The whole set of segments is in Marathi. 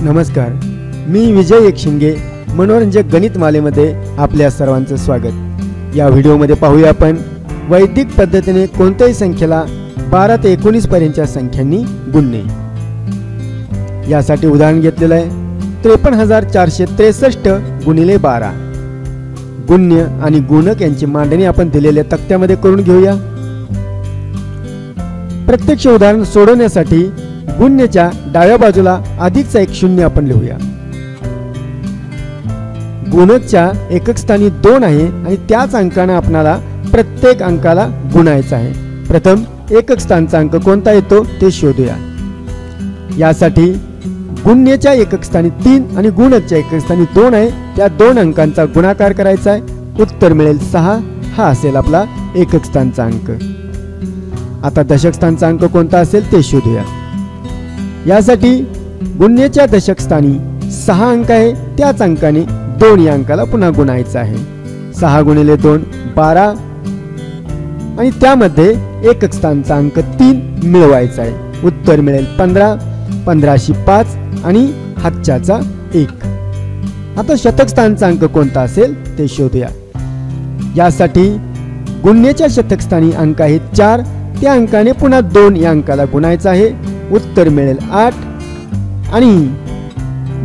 नमस्कार. मी विजय एकशिंगे मनोरंजक गणित मालेमध्ये आपल्या सर्वांचं स्वागत. या व्हिडिओमध्ये पाहूया आपण वैदिक पद्धतीने कोणत्याही संख्येला बारा ते एकोणीस पर्यंतच्या संख्यांनी गुणणे. यासाठी उदाहरण घेतलेलं आहे. त्रेपन्न हजार चारशे त्रेसष्ट गुणिले बारा. गुण्य आणि गुणक यांची मांडणी आपण दिलेल्या तक्त्यामध्ये करून घेऊया. प्रत्यक्ष उदाहरण सोडवण्यासाठी गुण्यच्या डाव्या बाजूला अधिकचा एक शून्य आपण लिहूया. गुणकच्या एकक स्थानी दोन आहे आणि त्याच अंकाने आपणाला प्रत्येक अंकाला गुणायचा आहे. प्रथम एकक स्थानचा अंक कोणता येतो ते शोधूया. यासाठी गुण्यच्या एकक स्थानी तीन आणि गुणकच्या एकक स्थानी दोन आहे. त्या दोन अंकांचा गुणाकार करायचा आहे. उत्तर मिळेल सहा. हा असेल आपला एकक स्थानचा अंक. आता दशक स्थानचा अंक कोणता असेल ते शोधूया. यासाठी गुन्हेच्या दशकस्थानी सहा अंक आहे. त्याच अंकाने दोन या अंकाला पुन्हा गुणायचं आहे. सहा गुणिले दोन बारा. आणि त्यामध्ये एकक स्थानचा अंक तीन मिळवायचा आहे. उत्तर मिळेल पंधरा पंधराशे पाच आणि हातच्याचा एक. आता शतकस्थानचा अंक कोणता असेल ते शोधूया. यासाठी गुन्हेच्या शतकस्थानी अंक आहेत चार. त्या अंकाने पुन्हा दोन या अंकाला गुणायचा आहे. उत्तर मिळेल आठ. आणि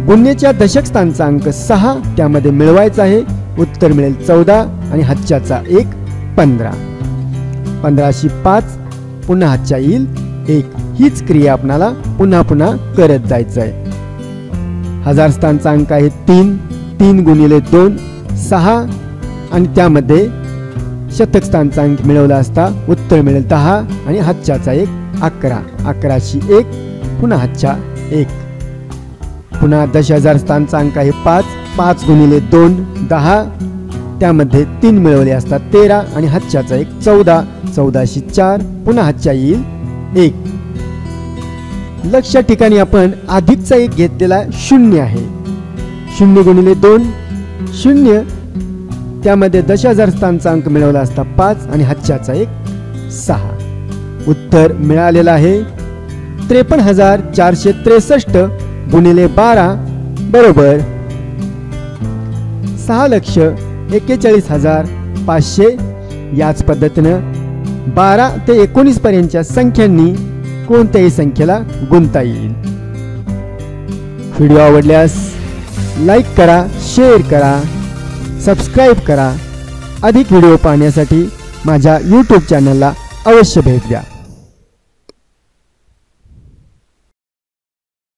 गुन्हेच्या दशकस्थानचा अंक सहा त्यामध्ये मिळवायचा आहे. उत्तर मिळेल चौदा आणि हातच्याचा एक पंधरा. पंधराशे पाच पुन्हा हातच्या येईल एक. हीच क्रिया आपणाला पुन्हा पुन्हा करत जायचं आहे हजार स्थानचा अंक आहे तीन. तीन गुणिले दोन सहा. आणि त्यामध्ये शतकस्थानचा अंक मिळवला असता उत्तर मिळेल दहा आणि हातच्याचा एक अकरा. अकराशे एक पुन्हा हातच्या एक. पुन्हा दश हजार स्थानचा अंक आहे पाच. पाच गुणिले दोन दहा. त्यामध्ये तीन मिळवले असतात तेरा आणि हातच्याचा एक चौदा. चौदाशे चार पुन्हा हातच्या येईल एक. लक्ष ठिकाणी आपण अधिकचा एक घेतलेला शून्य आहे. शून्य गुणिले दोन शून्य. त्यामध्ये दश हजार स्थानचा अंक मिळवला असता पाच आणि हातच्याचा एक सहा. उत्तर मिळालेलं आहे. त्रेपन्न हजार चारशे त्रेसष्ट गुणिले बारा बरोबर. सहा लक्ष एक्केचाळीस हजार पाचशे. याच पद्धतीनं बारा ते एकोणीस पर्यंतच्या संख्यांनी कोणत्याही संख्येला गुंता येईल. व्हिडिओ आवडल्यास लाईक करा शेअर करा सबस्क्राईब करा. अधिक व्हिडिओ पाहण्यासाठी माझ्या यूट्यूब चॅनलला अवश्य भेट द्या.